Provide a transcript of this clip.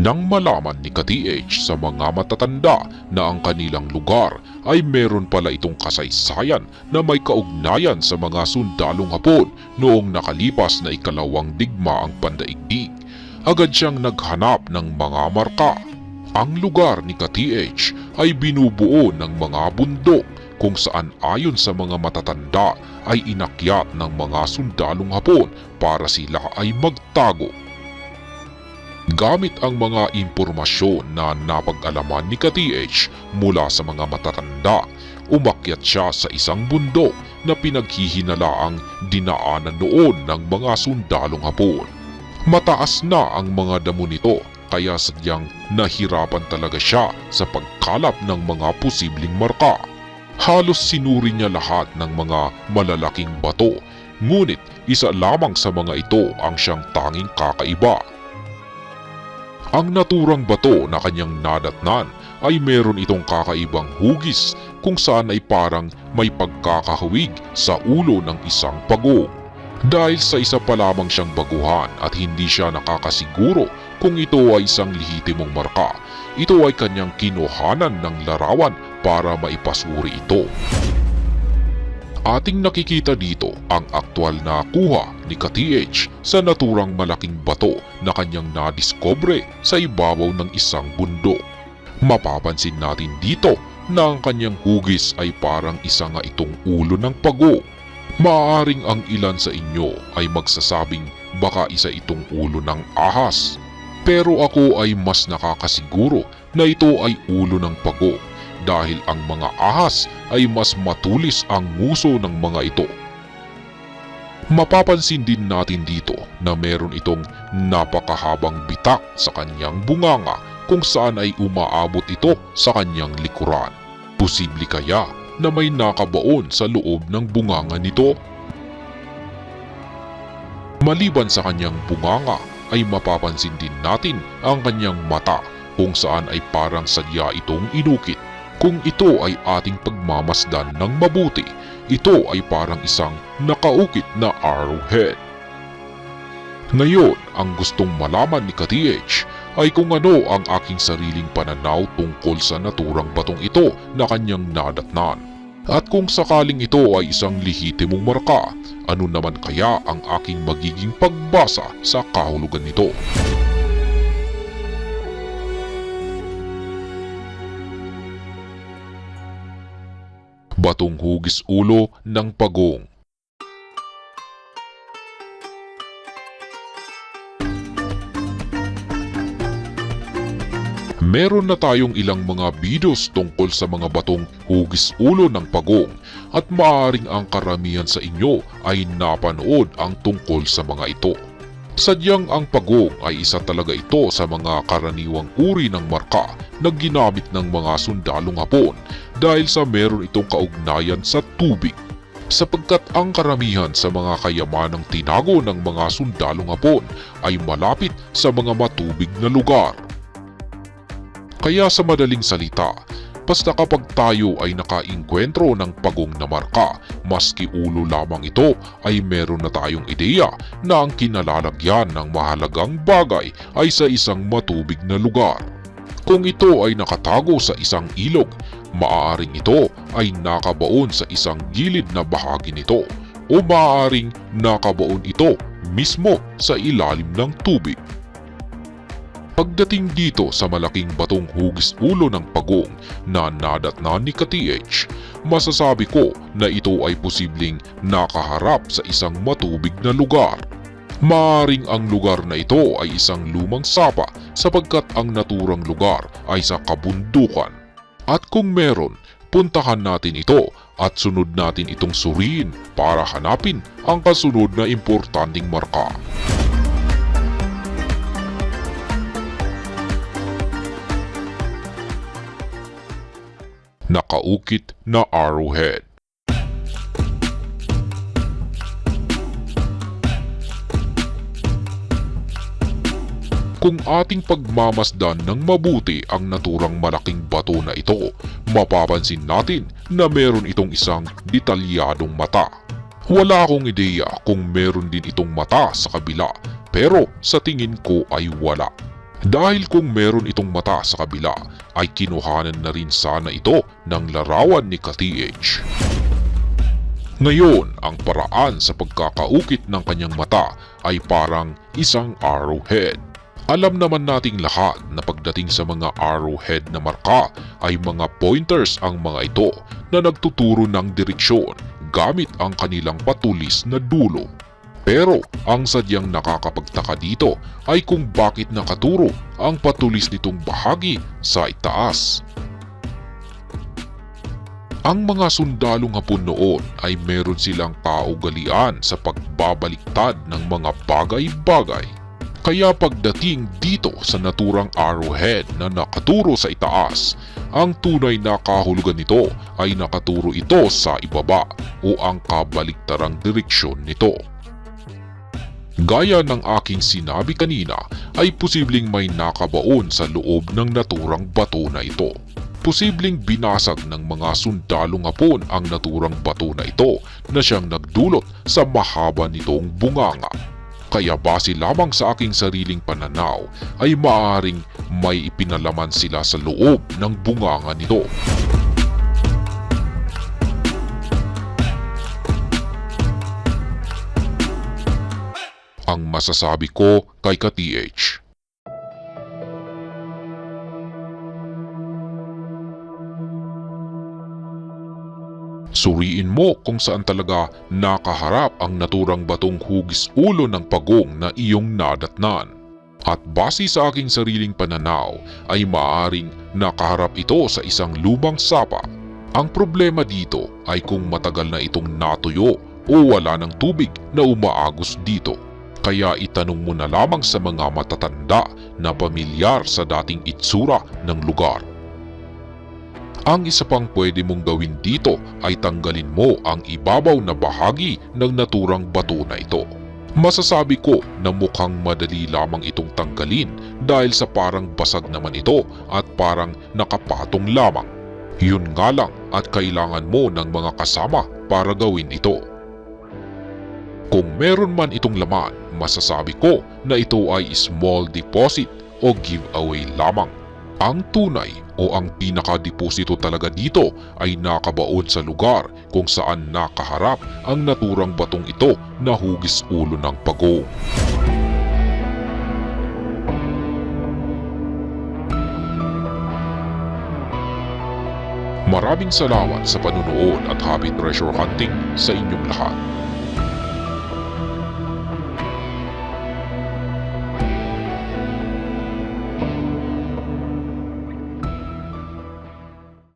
Nang malaman ni ka-TH sa mga matatanda na ang kanilang lugar ay meron pala itong kasaysayan na may kaugnayan sa mga sundalong hapon noong nakalipas na ikalawang digmaang pandaigdig, agad siyang naghanap ng mga marka. Ang lugar ni ka-TH ay binubuo ng mga bundok kung saan ayon sa mga matatanda ay inakyat ng mga sundalong hapon para sila ay magtago. Gamit ang mga impormasyon na napag-alaman ni ka-TH mula sa mga matatanda, umakyat siya sa isang bundok na pinaghihinalaang dinaanan noon ng mga sundalong hapon. Mataas na ang mga damo nito kaya sadyang nahirapan talaga siya sa pagkalap ng mga posibleng marka. Halos sinuri niya lahat ng mga malalaking bato, ngunit isa lamang sa mga ito ang siyang tanging kakaiba. Ang naturang bato na kanyang nadatnan ay meron itong kakaibang hugis kung saan ay parang may pagkakahawig sa ulo ng isang pagong. Dahil sa isa pa lamang siyang baguhan at hindi siya nakakasiguro kung ito ay isang lehitimong marka, ito ay kanyang kinuhanan ng larawan para maipasuri ito. Ating nakikita dito ang aktwal na kuha ni ka-TH sa naturang malaking bato na kanyang nadiskobre sa ibabaw ng isang bundok. Mapapansin natin dito na ang kanyang hugis ay parang isa nga itong ulo ng pago. Maaring ang ilan sa inyo ay magsasabing baka isa itong ulo ng ahas. Pero ako ay mas nakakasiguro na ito ay ulo ng pago dahil ang mga ahas ay mas matulis ang nguso ng mga ito. Mapapansin din natin dito na meron itong napakahabang bitak sa kanyang bunganga kung saan ay umaabot ito sa kanyang likuran. Posible kaya na may nakabaon sa loob ng bunganga nito? Maliban sa kanyang bunganga ay mapapansin din natin ang kanyang mata kung saan ay parang sadya itong inukit kung ito ay ating pagmamasdan ng mabuti, ito ay parang isang nakaukit na arrowhead. Ngayon, ang gustong malaman ni ka-TH ay kung ano ang aking sariling pananaw tungkol sa naturang batong ito na kanyang nadatnan. At kung sakaling ito ay isang lehitimong marka, ano naman kaya ang aking magiging pagbasa sa kahulugan nito? Batong hugis ulo ng pagong. Meron na tayong ilang mga videos tungkol sa mga batong hugis ulo ng pagong at maaaring ang karamihan sa inyo ay napanood ang tungkol sa mga ito. Sadyang ang pagong ay isa talaga ito sa mga karaniwang uri ng marka na ginamit ng mga sundalong hapon dahil sa meron itong kaugnayan sa tubig. Sapagkat ang karamihan sa mga kayamanang tinago ng mga sundalong hapon ay malapit sa mga matubig na lugar. Kaya sa madaling salita, basta kapag tayo ay nakainkwentro ng pagong na marka, maski ulo lamang ito ay meron na tayong ideya na ang kinalalagyan ng mahalagang bagay ay sa isang matubig na lugar. Kung ito ay nakatago sa isang ilog, maaaring ito ay nakabaon sa isang gilid na bahagi nito o maaaring nakabaon ito mismo sa ilalim ng tubig. Pagdating dito sa malaking batong hugis ulo ng pagong na nadatna ni ka-TH, masasabi ko na ito ay posibleng nakaharap sa isang matubig na lugar. Maaring ang lugar na ito ay isang lumang sapa sapagkat ang naturang lugar ay sa kabundukan. At kung meron, puntahan natin ito at sunod natin itong suriin para hanapin ang kasunod na importanteng marka. nakaukit na arrowhead. Kung ating pagmamasdan ng mabuti ang naturang malaking bato na ito, mapapansin natin na meron itong isang detalyadong mata. Wala akong ideya kung meron din itong mata sa kabila pero sa tingin ko ay wala. Dahil kung meron itong mata sa kabila, ay kinuhanan na rin sana ito ng larawan ni ka-TH. Ngayon, ang paraan sa pagkakaukit ng kanyang mata ay parang isang arrowhead. Alam naman nating lahat na pagdating sa mga arrowhead na marka ay mga pointers ang mga ito na nagtuturo ng direksyon gamit ang kanilang patulis na dulo. Pero ang sadyang nakakapagtaka dito ay kung bakit nakaturo ang patulis nitong bahagi sa itaas. Ang mga sundalong hapon noon ay meron silang kaugalian sa pagbabaliktad ng mga bagay-bagay. Kaya pagdating dito sa naturang arrowhead na nakaturo sa itaas, ang tunay na kahulugan nito ay nakaturo ito sa ibaba o ang kabaliktarang direksyon nito. Gaya ng aking sinabi kanina ay posibleng may nakabaon sa loob ng naturang bato na ito. Posibleng binasag ng mga sundalong hapon ang naturang bato na ito na siyang nagdulot sa mahaba nitong bunganga. Kaya base lamang sa aking sariling pananaw ay maaaring may ipinalaman sila sa loob ng bunganga nito. Ang masasabi ko kay ka-TH. Suriin mo kung saan talaga nakaharap ang naturang batong hugis ulo ng pagong na iyong nadatnan. At base sa aking sariling pananaw ay maaring nakaharap ito sa isang lumang sapa. Ang problema dito ay kung matagal na itong natuyo o wala ng tubig na umaagos dito. Kaya itanong mo na lamang sa mga matatanda na pamilyar sa dating itsura ng lugar. Ang isa pang pwede mong gawin dito ay tanggalin mo ang ibabaw na bahagi ng naturang bato na ito. Masasabi ko na mukhang madali lamang itong tanggalin dahil sa parang basag naman ito at parang nakapatong lamang. Yun nga lang at kailangan mo ng mga kasama para gawin ito. Kung meron man itong laman, masasabi ko na ito ay small deposit o giveaway lamang. Ang tunay o ang pinaka-deposito talaga dito ay nakabaon sa lugar kung saan nakaharap ang naturang batong ito na hugis ulo ng pagong. Maraming salamat sa panunood at happy treasure hunting sa inyong lahat.